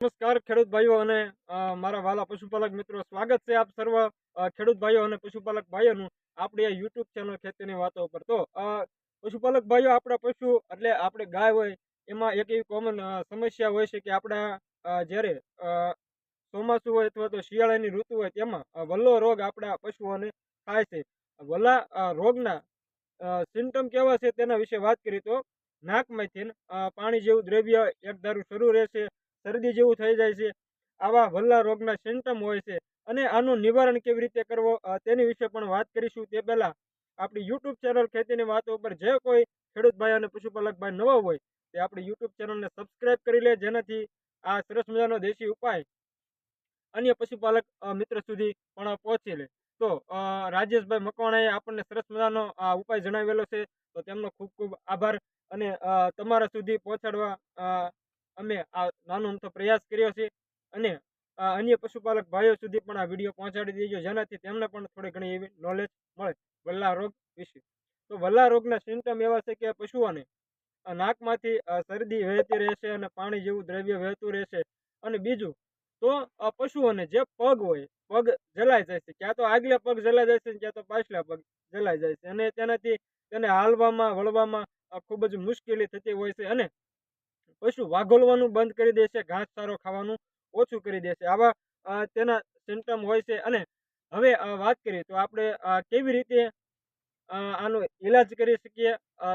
નમસ્કાર ખેડૂત ભાઈઓ અને મારા વાલા પશુપાલક મિત્રો, સ્વાગત છે આપ સર્વ ખેડૂત ભાઈઓ અને પશુપાલક ભાઈઓનું આપણી આ યુટ્યુબ ચેનલ ખેતીની વાતો ઉપર. તો પશુપાલક ભાઈઓ, આપણા પશુ એટલે આપણે ગાય હોય, એમાં એક એવી કોમન સમસ્યા હોય છે કે આપણા જ્યારે ચોમાસું હોય અથવા તો શિયાળાની ઋતુ હોય તેમાં વલ્લો રોગ આપણા પશુઓને થાય છે. વલ્લા રોગના સિમ્ટમ કેવા છે તેના વિશે વાત કરીએ તો, નાકમાંથી પાણી જેવું દ્રવ્ય એક ધારું શરૂ રહેશે શરદી જેવું થઈ જાય છે. આવા વલ્લા રોગના સિમ્ટમ હોય છે. અને આનું નિવારણ કેવી રીતે કરવો તેની વિશે પણ વાત કરીશું. તે પહેલાં આપણી યુટ્યુબ ચેનલ ખેતીની વાતો ઉપર જે કોઈ ખેડૂત ભાઈ અને પશુપાલક ભાઈ નવા હોય, તે આપણી યુટ્યુબ ચેનલને સબસ્ક્રાઇબ કરી લે, જેનાથી આ સરસ મજાનો દેશી ઉપાય અન્ય પશુપાલક મિત્ર સુધી પણ પહોંચી લે. તો રાજેશભાઈ મકવાણાએ આપણને સરસ મજાનો આ ઉપાય જણાવેલો છે. તો તેમનો ખૂબ ખૂબ આભાર અને તમારા સુધી પહોંચાડવા અમે આ નાનો અમથો પ્રયાસ કર્યો છે અને અન્ય પશુપાલક ભાઈઓ સુધી પણ આ વીડિયો પહોંચાડી દેજો. જેનાથી તેમને પણ થોડી ઘણી એવી નોલેજ મળે વલ્લા રોગ વિશે. તો વલ્લા રોગના સિમ્ટમ એવા છે કે પશુઓને નાકમાંથી શરદી વહેતી રહેશે અને પાણી જેવું દ્રવ્ય વહેતું રહેશે. અને બીજું, તો પશુઓને જે પગ હોય, પગ જલાઈ જાય છે. ક્યાં તો આગલા પગ જલાઈ જાય છે ક્યાં તો પાછલા પગ જલાઈ જાય છે. અને તેનાથી તેને હાલવામાં, વળવામાં ખૂબ જ મુશ્કેલી થતી હોય છે. અને પશુ વાઘોલવાનું બંધ કરી દેશે, ઘાસ સારો ખાવાનું ઓછું કરી દેશે. આવા તેના સિમ્ટમ હોય છે. અને હવે વાત કરીએ તો આપણે કેવી રીતે આનો ઈલાજ કરી શકીએ?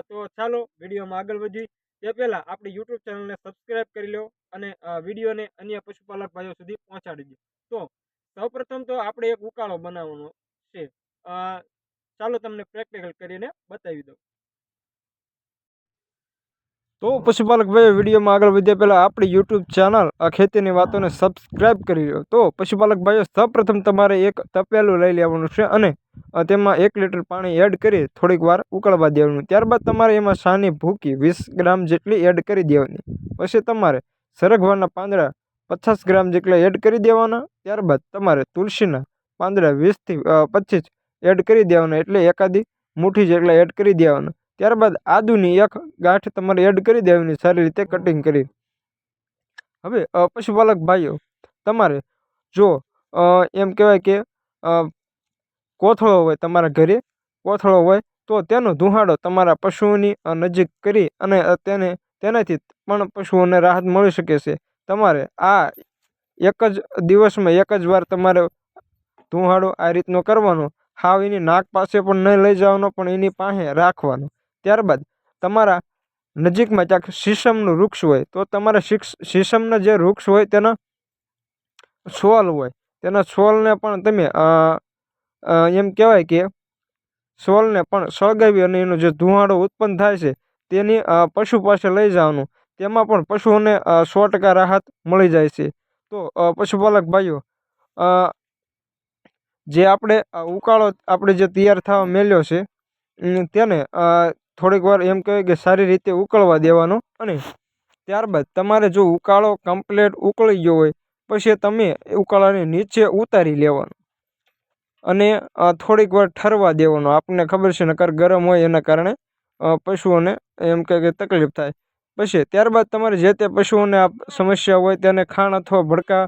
તો ચાલો વિડીયોમાં આગળ વધી તે પહેલાં આપણી યુટ્યુબ ચેનલને સબસ્ક્રાઈબ કરી લો અને વિડીયોને અન્ય પશુપાલક ભાઈઓ સુધી પહોંચાડી દો. તો સૌપ્રથમ તો આપણે એક ઉકાળો બનાવવાનો છે. ચાલો તમને પ્રેક્ટિકલ કરીને બતાવી દઉં. તો પશુપાલક ભાઈ વિડીયોમાં આગળ વધ્યા પહેલાં આપણી યુટ્યુબ ચેનલ આ ખેતીની વાતોને સબસ્ક્રાઇબ કરી લો. તો પશુપાલક ભાઈઓ, સૌપ્રથમ તમારે એક તપેલું લઈ લેવાનું છે અને તેમાં એક લીટર પાણી એડ કરી થોડીક વાર ઉકળવા દેવાનું. ત્યારબાદ તમારે એમાં સાની ભૂકી વીસ ગ્રામ જેટલી એડ કરી દેવાની. પછી તમારે સરગવાના પાંદડા પચાસ ગ્રામ જેટલા એડ કરી દેવાના. ત્યારબાદ તમારે તુલસીના પાંદડા વીસથી પચીસ એડ કરી દેવાના એટલે એકાદી મુઠ્ઠી જેટલા એડ કરી દેવાના. ત્યારબાદ આદુની એક ગાંઠ તમારે એડ કરી દેવાની સારી રીતે કટિંગ કરી. હવે પશુપાલક ભાઈઓ તમારે જો એમ કહેવાય કે કોથળો હોય તમારા ઘરે કોથળો હોય તો તેનો ધુહાડો તમારા પશુઓની નજીક કરી અને તેને તેનાથી પણ પશુઓને રાહત મળી શકે છે. તમારે આ એક જ દિવસમાં એક જ વાર તમારે ધુહાડો આ રીતનો કરવાનો. હાવ એની નાક પાસે પણ નહીં લઈ જવાનો પણ એની પાસે રાખવાનો. ત્યારબાદ તમારા નજીકમાં ક્યાંક શીશમનું વૃક્ષ હોય, તો તમારે શીશ શીશમના જે વૃક્ષ હોય તેના છોલ હોય. તેના છોલને પણ તમે એમ કહેવાય કે છોલને પણ સળગાવી અને એનો જે ધુમાડો ઉત્પન્ન થાય છે, તેની પશુ પાસે લઈ જવાનું. તેમાં પણ પશુઓને સો ટકા રાહત મળી જાય છે. તો પશુપાલક ભાઈઓ જે આપણે ઉકાળો આપણે જે તૈયાર થવા મેલ્યો છે તેને થોડીક વાર એમ કહેવાય કે સારી રીતે ઉકળવા દેવાનો અને ત્યારબાદ તમારે જો ઉકાળો કમ્પ્લેટ ઉકળી ગયો હોય, પછી તમે ઉકાળાને નીચે ઉતારી લેવાનો અને થોડીક વાર ઠરવા દેવાનો. આપણને ખબર છે, નકર ગરમ હોય એના કારણે પશુઓને એમ કે તકલીફ થાય. પછી ત્યારબાદ તમારે જે તે પશુઓને આ સમસ્યા હોય તેને ખાણ અથવા ભડકા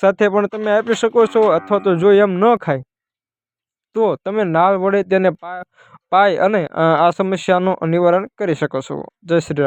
સાથે પણ તમે આપી શકો છો અથવા તો જો એમ ન ખાય, તો તમે નાળ વડે તેને પા પાય અને આ સમસ્યાનું નિવારણ કરી શકો છો. જય શ્રી રામ.